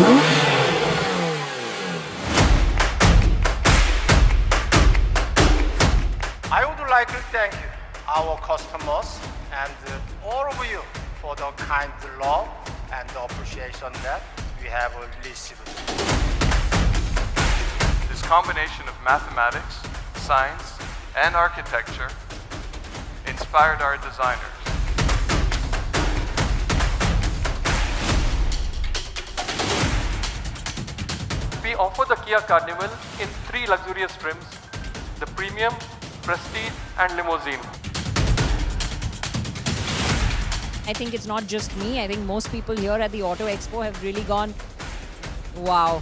I would like to thank our customers and uh, all of you for the kind love and appreciation that we have received. This combination of mathematics, science, and architecture inspired our designers. offer the Kia Carnival in three luxurious trims the Premium, Prestige, and Limousine. I think it's not just me. I think most people here at the Auto Expo have really gone, wow.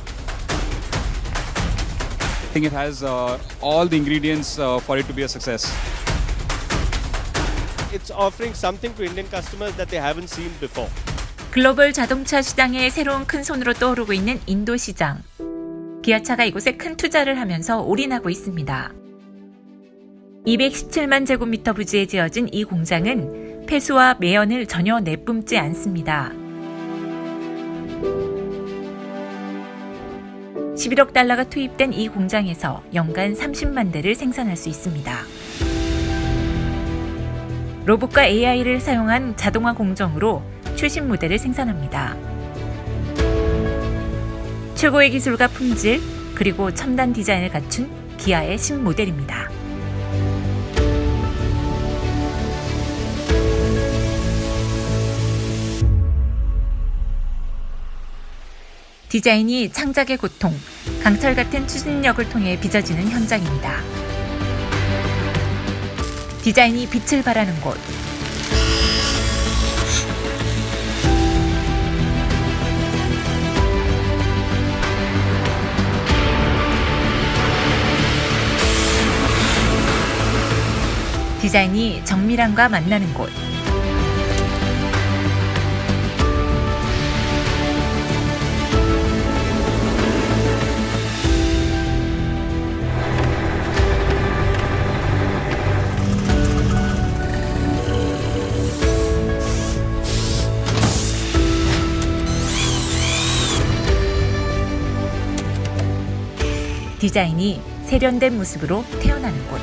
I think it has uh, all the ingredients uh, for it to be a success. It's offering something to Indian customers that they haven't seen before. 글로벌 자동차 시장의 새로운 큰 손으로 떠오르고 있는 인도 시장. 기아차가 이곳에 큰 투자를 하면서 올인하고 있습니다. 217만 제곱미터 부지에 지어진 이 공장은 폐수와 매연을 전혀 내뿜지 않습니다. 11억 달러가 투입된 이 공장에서 연간 30만 대를 생산할 수 있습니다. 로봇과 AI를 사용한 자동화 공정으로 최신 모델을 생산합니다. 최고의 기술과 품질, 그리고 첨단 디자인을 갖춘 기아의 신 모델입니다. 디자인이 창작의 고통, 강철 같은 추진력을 통해 빚어지는 현장입니다. 디자인이 빛을 발하는 곳. 디자인이 정밀함과 만나는 곳. 디자인이 세련된 모습으로 태어나는 곳.